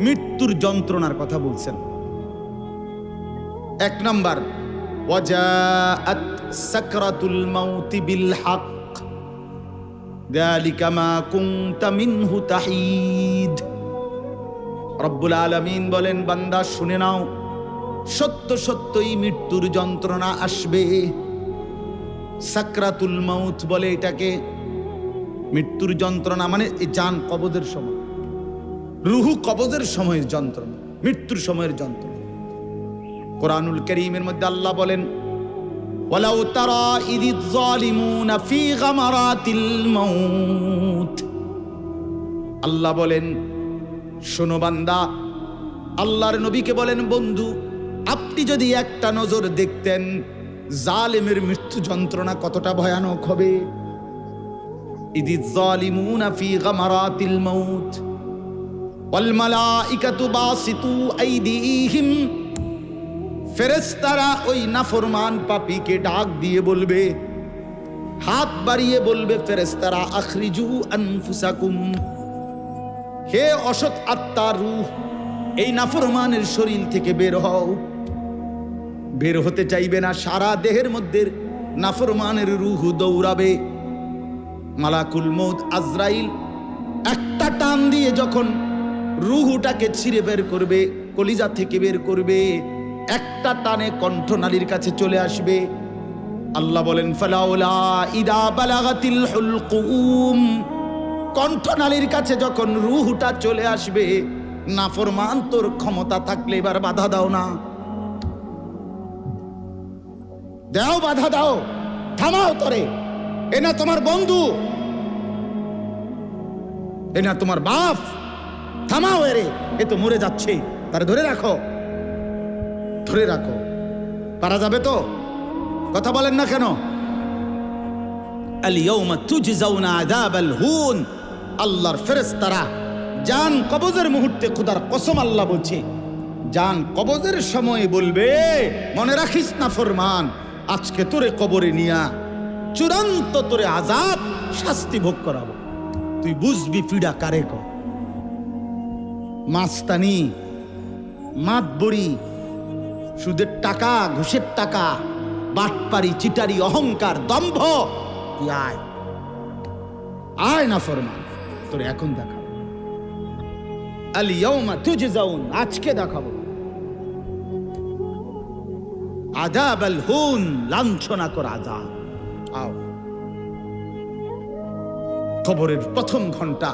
মৃত্যুর যন্ত্রণার কথা বলছেন এক নম্বর ওয়াজাআত সাকরাতুল মাউতি বিল হক ذلك ما كنت منه تحيد রব্বুল আলামিন বলেন বান্দা শুনে নাও সত্য সত্যই মৃত্যুর যন্ত্রণা আসবে সাকরাতুল মাউত বলে এটাকে মৃত্যুর যন্ত্রণা মানে এই জান কবজের সময় রুহু কবজের সময়ের যন্ত্রণা, মৃত্যুর সময়ের যন্ত্রণা। কোরআনুল করিমের মধ্যে আল্লাহ বলেন, ওয়ালাউ তারা ইদিজ জালিমুনা ফি গামারাতিল মাউত। আল্লাহ বলেন, শোনো বান্দা, আল্লাহর নবীকে বলেন, বন্ধু, আপনি যদি একটা নজর দেখতেন, জালেমের মৃত্যু যন্ত্রণা কতটা ভয়ানক হবে? ইদিজ জালিমুনা ফি গামারাতিল মাউত। ফেরেস্তারা ওই নাফরমান পাপীকে ডাক দিয়ে বলবে, হাত বাড়িয়ে বলবে ফেরেস্তারা আখরিজু আনফুসাকুম। হে অসৎ আত্মার রূহ, এই নাফরমানের শরীর থেকে বের হও। বের হতে চাইবে না, সারা দেহের মধ্যে নাফরমানের রুহ দৌড়াবে। মালাকুল মৌদ আজরাইল একটা টান দিয়ে যখন রুহুটাকে ছিঁড়ে বের করবে, কলিজা থেকে বের করবে, একটা টানে কণ্ঠনালীর কাছে চলে আসবে। আল্লাহ বলেন, ফালাউলা ইদা বালাগাতিল কাছে যখন রুহুটা চলে আসবে, নাফরমান, তোর ক্ষমতা থাকলে এবার বাধা দাও না। দাও, বাধা দাও। থামাও তরে। এ না তোমার বন্ধু। এ না তোমার বাপ। থামাও এরে। এ তো মরে যাচ্ছে। তারে ধরে রাখো। ধরে রাখো। পারা যাবে তো? কথা বলেন না কেন? আল্লাহর ফেরেশতারা, জান কবজের মুহূর্তে খোদার কসম আল্লাহ বলছে, জান কবজের সময় বলবে, মনে রাখিস না ফরমান, আজকে তোরে কবরে নিয়া চূড়ান্ত তোরে আজাব শাস্তি ভোগ করাবো। তুই বুঝবি পিড়া কারে ক মাস্তানি মাতবড়ি সুদের টাকা, ঘুষের টাকা, বাটপারি, চিটারি, অহংকার, দম্ভ। তুই আয়। আয় না ফরমান, তোর এখন দেখাবো। আলিয়াউমা তুজে যাউন আজকে দেখাবো। আজাব আল হুন লাঞ্ছনা কর আজাব আও। কবরের প্রথম ঘণ্টা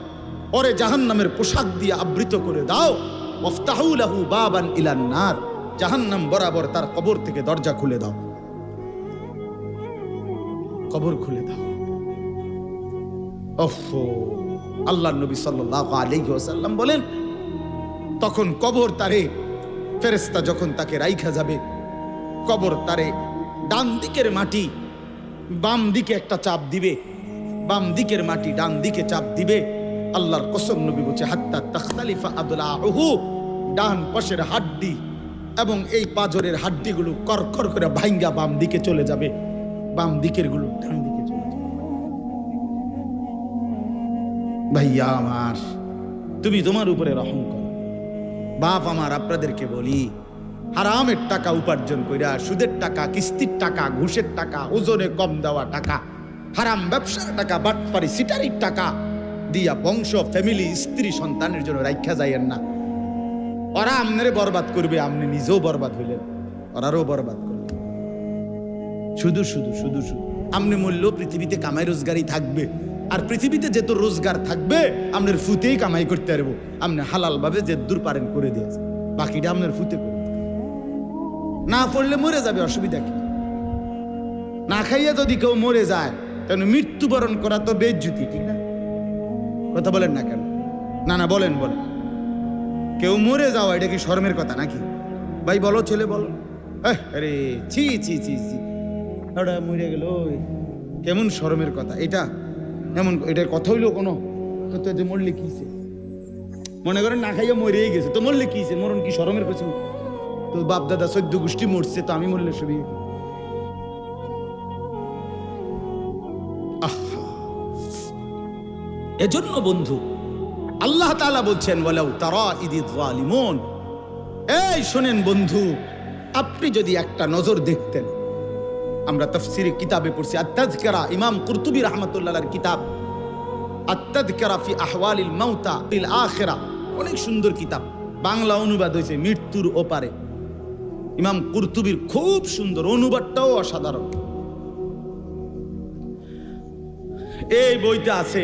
পরে জাহান্নামের পোশাক দিয়ে আবৃত করে দাও। ওয়াফতাহু লাহু বাবান ইলান নার। জাহান্নাম বরাবর তার কবর থেকে দরজা খুলে দাও। কবর খুলে দাও। ওফো আল্লাহ নবী সাল্লাল্লাহু আলাইহি ওয়াসাল্লাম বলেন, তখন কবর তারে, ফেরেশতা যখন তাকে রাইখা যাবে, কবর তারে ডান দিকের মাটি বাম দিকে একটা চাপ দিবে, বাম দিকের মাটি ডান দিকে চাপ দিবে আল্লাহর কসম নবী বলছে, হাত্তা তাখতালিফা আদলাহু ডান পাশের হাড্ডি এবং এই পাজরের হাড্ডিগুলো করকর করে ভাইঙ্গা বাম দিকে চলে যাবে। বাম দিকেরগুলো ডান দিকে চলে যাবে। ভাইয়া আমার, তুমি তোমার উপরে রহম করো। বাপ আমার, আপনাদেরকে বলি, হারামের টাকা উপার্জন কইরা সুদের টাকা, কিস্তির টাকা, ঘুষের টাকা, ওজনে কম দেওয়া টাকা, হারাম ব্যবসার টাকা, বাটপারি, সিটারির টাকা দিয়া বংশ ফ্যামিলি স্ত্রী সন্তানের জন্য রাখা যাইয়েন না। ওরা আমনেরে বরবাদ করবে আপনি নিজেও বরবাদ হইলেন। ওরারও বরবাদ করলেন শুধু শুধু শুধু শুধু। আপনি মূল্য পৃথিবীতে কামাই রোজগারই থাকবে। আর পৃথিবীতে যেত রোজগার থাকবে আপনার ফুতেই কামাই করতে পারব। আপনি হালাল ভাবে যে দূর পারেন করে দিয়েছে বাকিটা আপনার ফুতে করে। না পড়লে মরে যাবে, অসুবিধা কি? না খাইয়া যদি কেউ মরে যায়, তাহলে মৃত্যুবরণ করা তো বেজ্জুতি, ঠিক না? কথা বলেন না কেন? না না, বলেন বলেন। কেউ মরে যাওয়া, এটা কি শর্মের কথা নাকি? ভাই, বলো, ছেলে, বলো। আরে, ছি ছি ছি ছি। ওটা মরে গেল কেমন শরমের কথা, এটা? এমন, এটার কথা হইল কোনো? তো যে মরলে কিছে মনে করেন না খাইয়া মরেই গেছে, তো মরলে কিছে মরণ কি শরমের কিছু তো বাপ দাদা সদ্য গোষ্ঠী মরছে, তো আমি মরলে সবই। এজন্য বন্ধু, আল্লাহ তাআলা বলছেন বলেও তারা ইদি জালিমুন এই শোনেন বন্ধু, আপনি যদি একটা নজর দেখতেন, আমরা তফসিরি কিতাবে পড়ছি আত্তাজকারা ইমাম কুরতুবি রহমতুল্লাহর কিতাব আত্তাজকারা ফি আহওয়ালিল মাউতা ফিল আখিরা, অনেক সুন্দর কিতাব, বাংলা অনুবাদ হয়েছে মৃত্যুর ওপারে। ইমাম কুরতুবির খুব সুন্দর, অনুবাদটাও অসাধারণ। এই বইতে আছে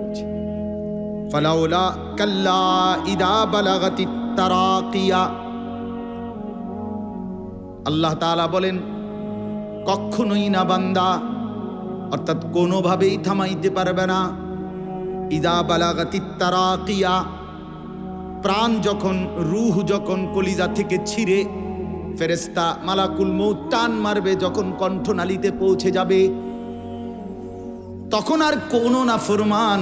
ফালাউলা কাল্লা ইদা বালাগাতি তারাকিয়া আল্লাহ তাআলা বলেন, কখনোই না বান্দা, অর্থাৎ কোনোভাবেই থামাইতে পারবে না। ইদা বালাগাতি তারাকিয়া, প্রাণ যখন, রুহ যখন কলিজা থেকে ছিঁড়ে ফেরেস্তা মালাকুল মৌ টান মারবে যখন কণ্ঠনালীতে পৌঁছে যাবে, তখন আর কোনো না ফরমান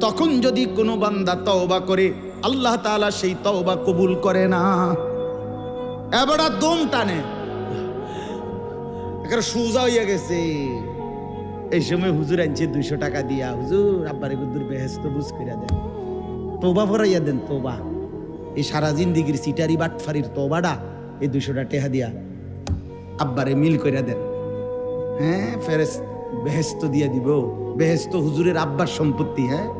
তখন যদি কোনো বান্দা তওবা করে, আল্লাহ তাআলা সেই তওবা কবুল করে না। এবারে দম টানে। একেবারে সোজা হইয়া গেছে। এই সময় হুজুর আনছে দুইশো টাকা দিয়া। হুজুর, আব্বারে গুদ্দুর বেহেস্ত বুঝ করিয়া দেন। তোবা ভরাইয়া দেন তোবা এই সারা জিন্দিগির সিটারি বাটফারির তোবাটা এই দুইশোটা টেহা দিয়া আব্বারে মিল করিয়া দেন। হ্যাঁ ফেরেস বেহেস্ত দিয়া দিব। বেহেস্ত হুজুরের আব্বার সম্পত্তি হ্যাঁ?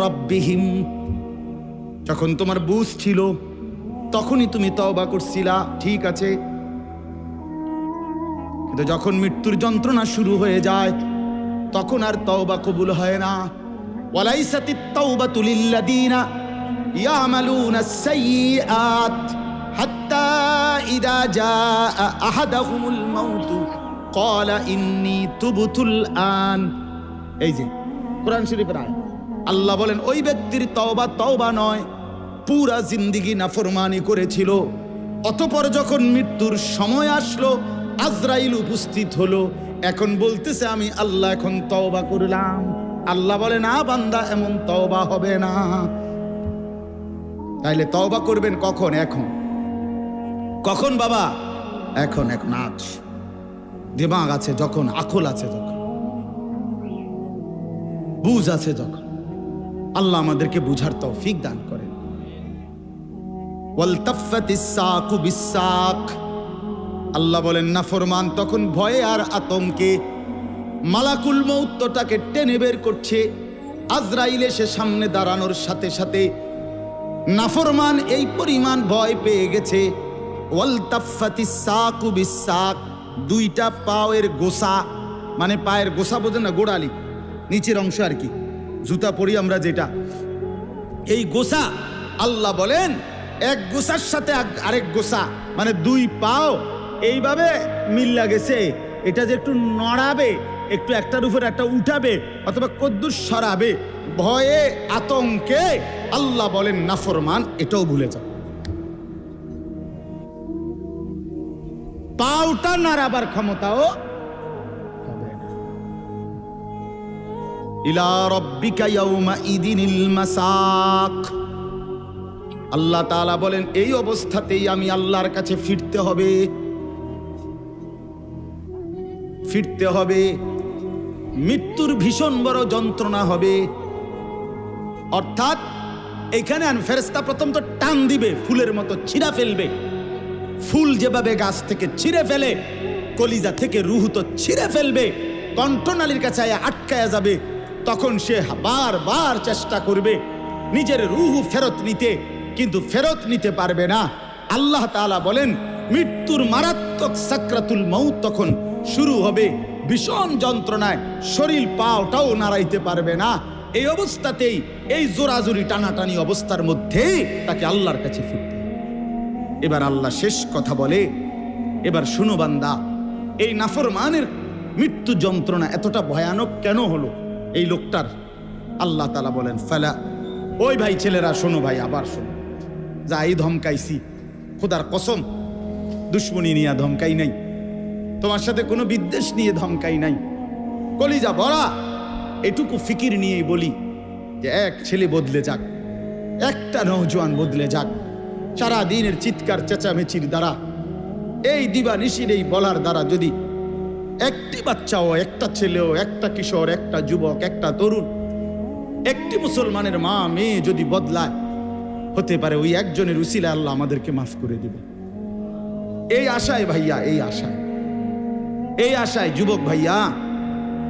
রাব্বিহিম। যখন তোমার বুঝ ছিল, তখনই তুমি তওবা করছিলা, ঠিক আছে। কিন্তু যখন মৃত্যুর যন্ত্রণা শুরু হয়ে যায়, তখন আর তওবা কবুল হয় না। ওয়ালাইসাতিত তাওবাতু লিল্লাযীনা ইয়ামালুনা আস-সাইয়্যাত হাত্তা ইযা জাআ আহাদাহুমুল মাউত। ক্বালা ইন্নী তুবতুল আন। এই যে কোরআন শরীফের আয়াত। আল্লাহ বলেন, ওই ব্যক্তির তওবা তওবা নয়, পুরা জিন্দিগি নাফরমানি করেছিল। অতপর যখন মৃত্যুর সময় আসলো, আজরাইল উপস্থিত হলো। এখন বলতেছে, আমি আল্লাহ এখন তওবা করলাম। আল্লাহ বলে, না বান্দা, এমন তওবা হবে না। তাইলে তওবা করবেন কখন? এখন। কখন বাবা? এখন এখন, আজ। দিমাগ আছে যখন, আকল আছে যখন। বুঝ আছে যখন। আল্লাহ আমাদেরকে বুঝার তৌফিক দান করেন। আল্লাহ বলেন, না ফরমান, তখন ভয়ে আর আতঙ্কে মালাকুল মৌত্তটাকে টেনে বের করছে। আজরাইল এসে সামনে দাঁড়ানোর সাথে সাথে নাফরমান এই পরিমাণ ভয় পেয়ে গেছে। দুইটা পায়ের গোসা মানে পায়ের গোসা বোঝেন না, গোড়ালি। নিচের অংশ আর কি। জুতা পরি আমরা যেটা। এই গোসা, আল্লাহ বলেন, এক গোসার সাথে আরেক গোসা মানে দুই পাও, এইভাবে মিল্লা গেছে। এটা যে একটু নড়াবে, একটু একটার উপর একটা উঠাবে, অথবা কদ্দুর সরাবে, ভয়ে, আতঙ্কে, আল্লাহ বলেন, নাফরমান, এটাও ভুলে যাও। পাউটা নাড়াবার ক্ষমতাও আল্লাহ বলেন, এই অবস্থাতেই আমি আল্লাহর কাছে ফিরতে হবে। ফিরতে হবে। মৃত্যুর ভীষণ বড় যন্ত্রণা হবে। অর্থাৎ এখানে ফেরেস্তা প্রথম তো টান দিবে, ফুলের মতো ছিঁড়া ফেলবে। ফুল যেভাবে গাছ থেকে ছিঁড়ে ফেলে, কলিজা থেকে রুহু তো ছিঁড়ে ফেলবে, কণ্ঠনালীর কাছে আটকায়া যাবে তখন সে বারবার চেষ্টা করবে নিজের রুহু ফেরত নিতে, কিন্তু ফেরত নিতে পারবে না। আল্লাহ তাআলা বলেন, মৃত্যুর মারাত্মক সাকরাতুল মৌত তখন শুরু হবে। ভীষণ যন্ত্রণায় শরীর পাওটাও নাড়াইতে পারবে না। এই অবস্থাতেই এই জোরাজুরি টানাটানি অবস্থার মধ্যেই তাকে আল্লাহর কাছে ফিরতে এবার আল্লাহ শেষ কথা বলে, এবার শুনো বান্দা, এই নাফরমানের মৃত্যু যন্ত্রণা এতটা ভয়ানক কেন হলো? এই লোকটার আল্লাহ তালা বলেন, ফেলা, ওই ভাই ছেলেরা, শোনো ভাই, আবার শোনো। যা এই ধমকাইছি, খোদার কসম, দুশ্মনী নিয়ে ধমকাই নাই। তোমার সাথে কোনো বিদ্বেষ নিয়ে ধমকাই নাই। কলিজা বড়া এটুকু ফিকির নিয়েই বলি যে এক ছেলে বদলে যাক, একটা নৌজওয়ান বদলে যাক। সারা দিনের চিৎকার, চেঁচামেচির দ্বারা, এই দিবা নিশির এই বলার দ্বারা যদি একটি বাচ্চাও, একটা ছেলেও, একটা কিশোর, একটা যুবক, একটা তরুণ, একটি মুসলমানের মা, মেয়ে যদি বদলায়, হতে পারে ওই একজনের উসিলা আল্লাহ আমাদেরকে মাফ করে দিবে। এই আশায় ভাইয়া, এই আশায়। এই আশায় যুবক ভাইয়া,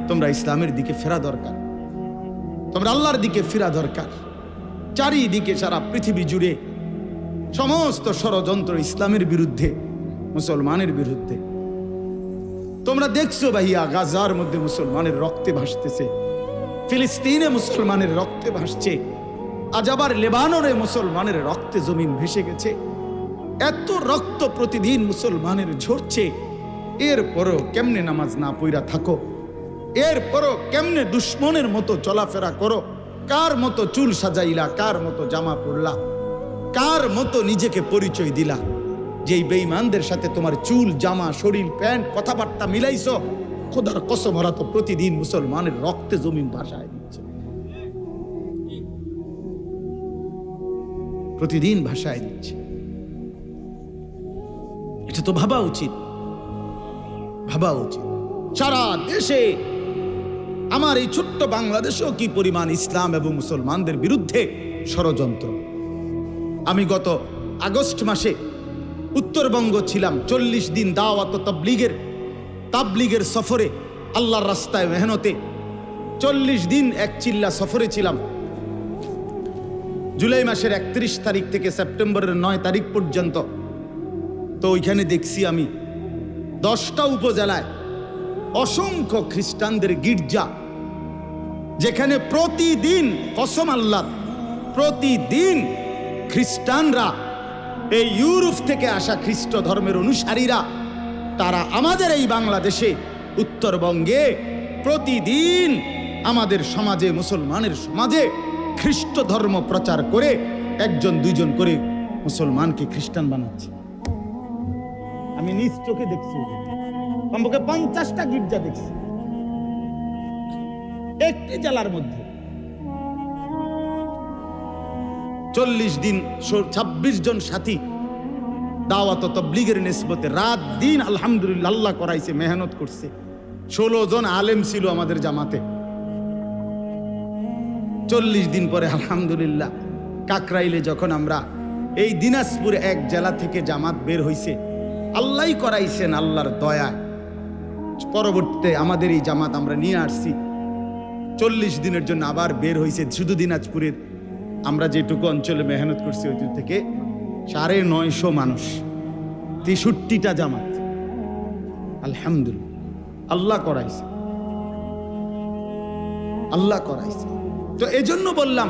তোমরা ইসলামের দিকে ফেরা দরকার। তোমরা আল্লাহর দিকে ফেরা দরকার। চারিদিকে সারা পৃথিবী জুড়ে সমস্ত ষড়যন্ত্র ইসলামের বিরুদ্ধে, মুসলমানের বিরুদ্ধে তোমরা দেখছ ভাইয়া গাজার মধ্যে মুসলমানের রক্তে ভাসতেছে। ফিলিস্তিনে মুসলমানের রক্তে ভাসছে। আজ আবার লেবাননে মুসলমানের রক্তে জমিন ভেসে গেছে। এত রক্ত প্রতিদিন মুসলমানের ঝরছে। এরপরও কেমনে নামাজ না পইরা থাকো? এরপরও কেমনে দুশ্মনের মতো চলাফেরা করো? কার মতো চুল সাজাইলা, কার মতো জামা পরলা? কার মতো নিজেকে পরিচয় দিলা? যেই বেঈমানদের সাথে তোমার চুল, জামা, শরীর, প্যান্ট কথাবার্তা মিলাইছো, খোদার কসম ওরা তো প্রতিদিন মুসলমানের রক্তে জমিন ভাসায় দিচ্ছে। প্রতিদিন ভাষায় দিচ্ছে। এটা তো ভাবা উচিত। ভাবা উচিত। সারা দেশে আমার এই ছোট্ট বাংলাদেশেও কি পরিমাণ ইসলাম এবং মুসলমানদের বিরুদ্ধে ষড়যন্ত্র? আমি গত আগস্ট মাসে উত্তরবঙ্গ ছিলাম, চল্লিশ দিন দাওয়াত তাবলিগের তাবলিগের সফরে, আল্লাহর রাস্তায় মেহনতে। চল্লিশ দিন এক চিল্লা সফরে ছিলাম। জুলাই মাসের একত্রিশ তারিখ থেকে সেপ্টেম্বরের নয় তারিখ পর্যন্ত। তো ওইখানে দেখছি আমি দশটা উপজেলায় অসংখ্য খ্রিস্টানদের গির্জা, যেখানে প্রতিদিন কসম আল্লাহ, প্রতিদিন খ্রিস্টানরা এই ইউরোপ থেকে আসা খ্রিস্ট ধর্মের অনুসারীরা, তারা আমাদের এই বাংলাদেশে, উত্তরবঙ্গে প্রতিদিন আমাদের সমাজে, মুসলমানের সমাজে খ্রিস্ট ধর্ম প্রচার করে একজন, দুইজন করে মুসলমানকে খ্রিস্টান বানাচ্ছে। আমি নিজ চোখে দেখছি। কমপক্ষে পঞ্চাশটা গির্জা দেখছি। একটি জেলার মধ্যে। চল্লিশ দিন ছাব্বিশ জন সাথী দাওয়াত তবলিগের নিসবতে রাত দিন আলহামদুলিল্লাহ আল্লাহ করাইছে, মেহনত করছে। ষোলো জন আলেম ছিল আমাদের জামাতে। চল্লিশ দিন পরে আলহামদুলিল্লাহ কাকরাইলে যখন আমরা এই দিনাজপুর এক জেলা থেকে জামাত বের হইছে আল্লাহই করাইছেন আল্লাহর দয়ায়। পরবর্তীতে আমাদের এই জামাত আমরা নিয়ে আসছি। চল্লিশ দিনের জন্য আবার বের হয়েছে শুধু দিনাজপুরের আমরা যেটুকু অঞ্চলে মেহনত করছি ওই থেকে সাড়ে নয়শো মানুষ, তেষট্টিটা জামাত। আলহামদুলিল্লাহ। আল্লাহ করাইছে। আল্লাহ করাইছে। তো এজন্য বললাম,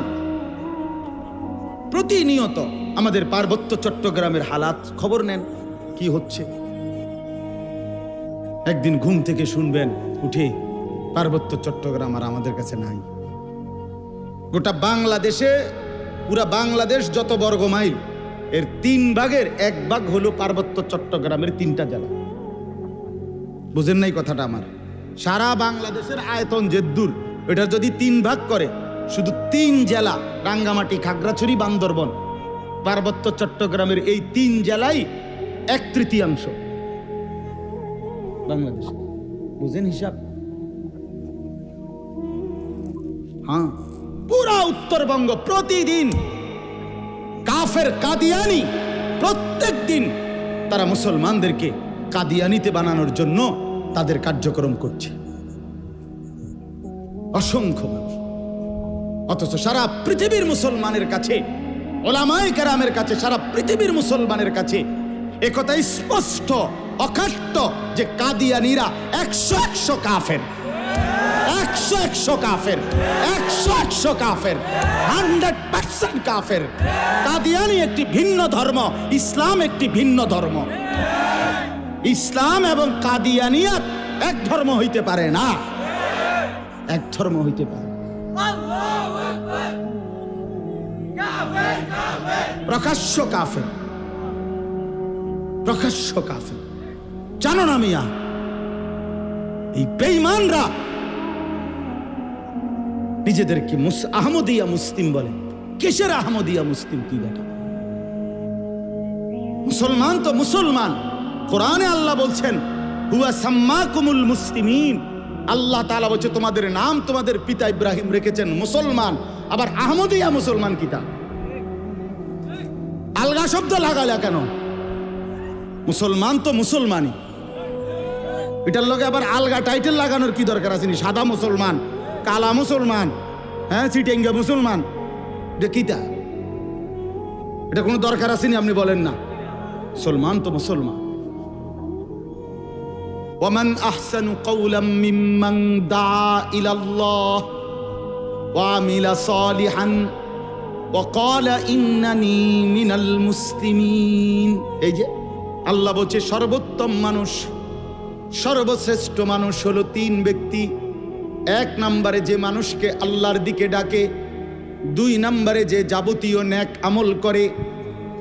প্রতিনিয়ত আমাদের পার্বত্য চট্টগ্রামের হালাত খবর নেন, কি হচ্ছে? একদিন ঘুম থেকে শুনবেন, উঠে পার্বত্য চট্টগ্রাম আর আমাদের কাছে নাই। গোটা বাংলাদেশে পুরা বাংলাদেশ যত বর্গ মাইল, এর তিন ভাগের এক ভাগ হলো পার্বত্য চট্টগ্রামের তিনটা জেলা। বুঝেন নাই কথাটা আমার? সারা বাংলাদেশের আয়তন যে দূর, এটা যদি তিন ভাগ করে, শুধু তিন জেলা, রাঙ্গামাটি, খাগড়াছড়ি, বান্দরবন, পার্বত্য চট্টগ্রামের এই তিন জেলাই এক তৃতীয়াংশ। বাংলাদেশ। বুঝেন হিসাব? হ্যাঁ। পুরা উত্তরবঙ্গ প্রতিদিন কাফের কাদিয়ানি প্রত্যেক দিন তারা মুসলমানদেরকে কাদিয়ানিতে বানানোর জন্য তাদের কার্যক্রম করছে। অসংখ্য অথচ সারা পৃথিবীর মুসলমানের কাছে ওলামাই কেরামের কাছে, সারা পৃথিবীর মুসলমানের কাছে একথা স্পষ্ট অকাট্য যে কাদিয়ানিরা একশো একশো কাফের। একশো একশো কাফের, একশো একশো কাফের, হান্ড্রেড পার্সেন্ট কাফের। কাদিয়ানি একটি ভিন্ন ধর্ম, ইসলাম একটি ভিন্ন ধর্ম। ইসলাম এবং কাদিয়ানিয়াত এক ধর্ম হইতে পারে না। এক ধর্ম হইতে পারে। প্রকাশ্য কাফের। প্রকাশ্য কাফের। জানো না মিয়া, এই বেঈমানরা নিজেদেরকে আহমদিয়া মুসলিম বলে। কিসের আহমদিয়া মুসলিম কি বেটা মুসলমান তো মুসলমান। কোরআনে আল্লাহ বলছেন, হুয়া সাম্মাকুমুল মুসলিমিন। আল্লাহ তাআলা বলছে, তোমাদের নাম তোমাদের পিতা ইব্রাহিম রেখেছেন মুসলমান। আবার আহমদিয়া মুসলমান কিতা? আলগা শব্দ লাগালে কেন? মুসলমান তো মুসলমানই। এটার লগে আবার আলগা টাইটেল লাগানোর কি দরকার আছে? সাদা মুসলমান। কালা মুসলমান হ্যাঁ চিটেঙ্গা মুসলমান এটা কিতা এটা কোনো দরকার আছে নি আপনি বলেন না মুসলমান তো মুসলমান ومن أحسن قولا ممن دعا إلى الله وعمل صالحا وقال إنني من المسلمين এই যে আল্লাহ বলছে সর্বোত্তম মানুষ সর্বশ্রেষ্ঠ মানুষ হলো তিন ব্যক্তি এক নম্বরে যে মানুষকে আল্লাহর দিকে ডাকে, দুই নম্বরে যে যাবতীয় ন্যাক আমল করে,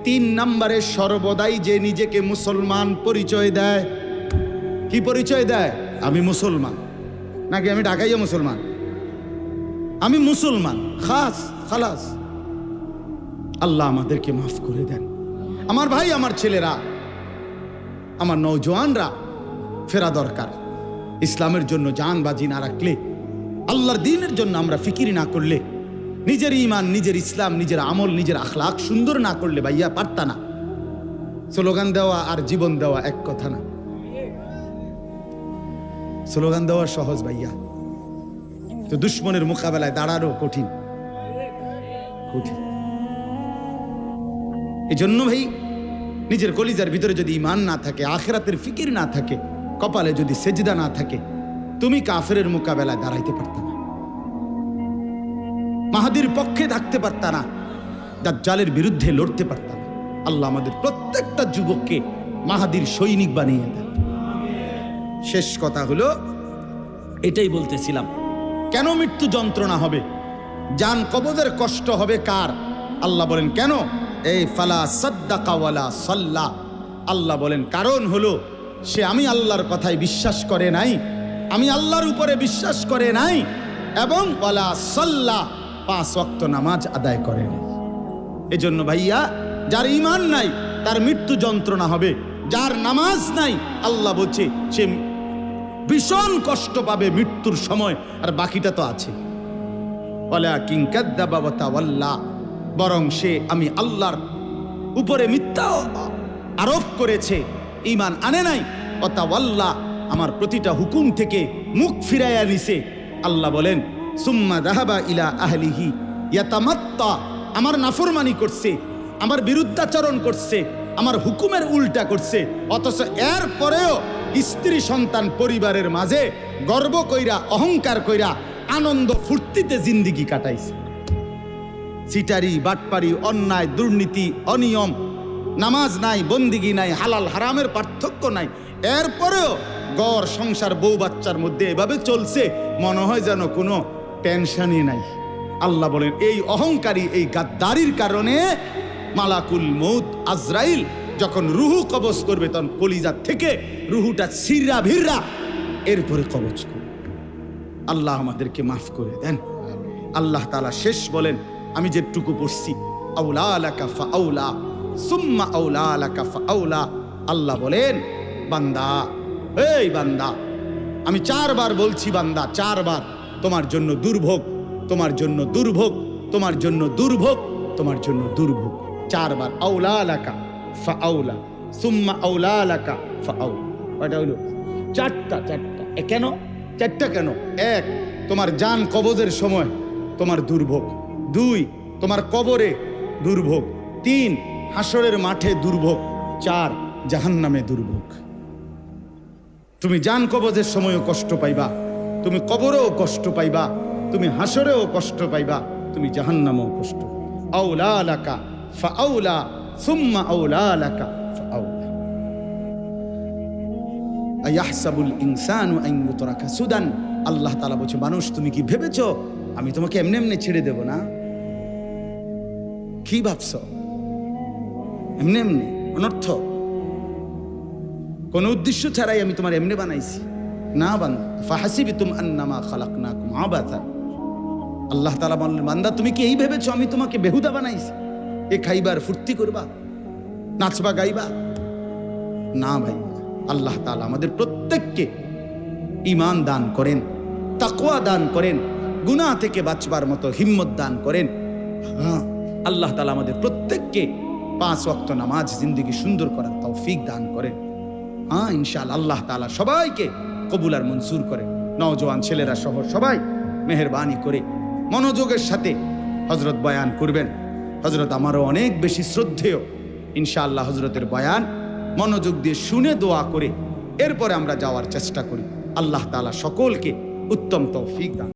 তিন নম্বরে সর্বদাই যে নিজেকে মুসলমান পরিচয় দেয়। কি পরিচয় দেয়? আমি মুসলমান। নাকি আমি ঢাকাইয়া মুসলমান? আমি মুসলমান। খাস, খালাস। আল্লাহ আমাদেরকে মাফ করে দেন। আমার ভাই, আমার ছেলেরা, আমার নৌজওয়ানরা ফেরা দরকার। ইসলামের জন্য জান বাজি না রাখলে আল্লাহর দিনের জন্য আমরা ফিকির না করলে, নিজের ইমান নিজের ইসলাম, নিজের আমল, নিজের আখলাখ সুন্দর না করলে ভাইয়া পারতা না। স্লোগান দেওয়া আর জীবন দেওয়া এক কথা না। স্লোগান দেওয়া সহজ ভাইয়া। তো দুশ্মনের মোকাবেলায় দাঁড়ানো কঠিন। কঠিন। এই জন্য ভাই, নিজের কলিজার ভিতরে যদি ইমান না থাকে, আখেরাতের ফিকির না থাকে, কপালে যদি সেজদা না থাকে তুমি কাফেরের মোকাবেলায় দাঁড়াইতে পারত না। মাহাদির পক্ষে থাকতে পারত না। দাজ্জালের বিরুদ্ধে লড়তে পারত না। আল্লাহ আমাদের প্রত্যেকটা যুবককে মাহাদির সৈনিক বানিয়ে দেন। শেষ কথা হলো, এটাই বলতেছিলাম, কেন মৃত্যু যন্ত্রণা হবে? যান কবজের কষ্ট হবে কার? আল্লাহ বলেন, কেন? এই ফালা সদ্দাকাওয়ালা সাল্লা। আল্লাহ বলেন, কারণ হলো, সে আমি আল্লাহর কথায় বিশ্বাস করে নাই আমি আল্লাহর উপরে বিশ্বাস করে নাই এবং ওয়ালা সাল্লা, পাঁচ ওয়াক্ত নামাজ আদায় করে নাই। এজন্য ভাইয়া, যার ইমান নাই, তার মৃত্যু যন্ত্রণা হবে। যার নামাজ নাই, আল্লাহ বলছে, সে ভীষণ কষ্ট পাবে মৃত্যুর সময়, আর বাকিটা তো আছে। ওয়ালা কিংকাদ্দাবাবতা ওয়াল্লাহ বরং সে, আমি আল্লাহর উপরে মিথ্যা আরোপ করেছে ইমান আনে নাই অতা ওয়াল্লাহ আমার প্রতিটা হুকুম থেকে মুখ ফিরাইয়া নিছে। আল্লাহ বলেন, সুম্মা দাহাবা ইলা আহলিহি, ইয়াতামাত্তা। আমার নাফরমানি করছে, আমার বিরুদ্ধাচরণ করছে, আমার হুকুমের উল্টা করছে। অথচ এর পরেও স্ত্রী সন্তান পরিবারের মাঝে গর্ব কইরা, অহংকার কইরা, আনন্দ ফুর্তিতে জিন্দিগি কাটাইছে। সিটারি বাটপারি, অন্যায়, দুর্নীতি, অনিয়ম, নামাজ নাই, বন্দিগি নাই, হালাল, হারামের পার্থক্য নাই। এরপরেও গড় সংসার, বউ বাচ্চার মধ্যে এভাবে চলছে, মনে হয় যেন কোনো টেনশনই নাই। আল্লাহ বলেন, এই অহংকারী, এই গাদ্দারির কারণে মালাকুল মৌত আজরাইল যখন রুহু কবজ করবে, তখন কলিজার থেকে রুহুটা সিররা ভিররা এরপরে কবজ করবে। আল্লাহ আমাদেরকে মাফ করে দেন। আল্লাহ তালা শেষ বলেন, আমি যেটুকু পড়ছি, আউলা আলাকা ফা আউলা, সুম্মা আউলা আলাকা ফা আউলা, আল্লাহ বলেন, বান্দা এই বান্দা, আমি চারবার বলছি বান্দা, চারবার। তোমার জন্য দুর্ভোগ, তোমার জন্য দুর্ভোগ, তোমার জন্য দুর্ভোগ, তোমার জন্য দুর্ভোগ। চারবার আউলা লাকা ফা আউলা সুম্মা আউলা লাকা ফা আউলা কয়টা হইল? চারটা চারটা। এ কেন? চারটা কেন? এক, তোমার জান কবজের সময় তোমার দুর্ভোগ। দুই, তোমার কবরে দুর্ভোগ। তিন, হাসরের মাঠে দুর্ভোগ। চার, জাহান্নামে দুর্ভোগ। তুমি জান কবজের সময়ও কষ্ট পাইবা। তুমি কবরেও কষ্ট পাইবা। তুমি হাসরেও কষ্ট পাইবা। তুমি জাহান্নামেও কষ্ট আউলা লাকা, ফা আউলা, সুম্মা আউলা লাকা, ফা ইনসানু আন ইউতরাকা সুদান। আল্লাহ তাআলা বলছে, মানুষ, তুমি কি ভেবেছো? আমি তোমাকে এমনি এমনি ছেড়ে দেব না? কি ভাবছ? এমনি এমনি অনর্থ কোন উদ্দেশ্য ছাড়াই আমি তোমার এমনি বানাইছি। না বান ফাহাসিবি তুম আন্নামা খালাকনাকুম আবাতা। আল্লাহ তালা বললেন, বান্দা, তুমি কি এই ভেবেছো আমি তোমাকে বেহুদা বানাইছি? এ খাইবার ফুর্তি করবা? নাচবা গাইবা? না ভাই, আল্লাহ তালা আমাদের প্রত্যেককে ইমান দান করেন, তাকওয়া দান করেন, গুনাহ থেকে বাঁচবার মতো হিম্মত দান করেন। হ্যাঁ আল্লাহ তালা আমাদের প্রত্যেককে পাঁচ ওয়াক্ত নামাজ, জিন্দগি সুন্দর করার তৌফিক দান করেন। হ্যাঁ ইনশাল আল্লাহ তাআলা সবাইকে কবুল আর মনসুর করে। নওজোয়ান ছেলেরা সহ সবাই মেহেরবানি করে মনোযোগের সাথে হজরত বয়ান করবেন। হজরত আমারও অনেক বেশি শ্রদ্ধেয়। ইনশাআল্লাহ হজরতের বয়ান মনোযোগ দিয়ে শুনে দোয়া করে এরপরে আমরা যাওয়ার চেষ্টা করি। আল্লাহ তাআলা সকলকে উত্তম তৌফিক দান।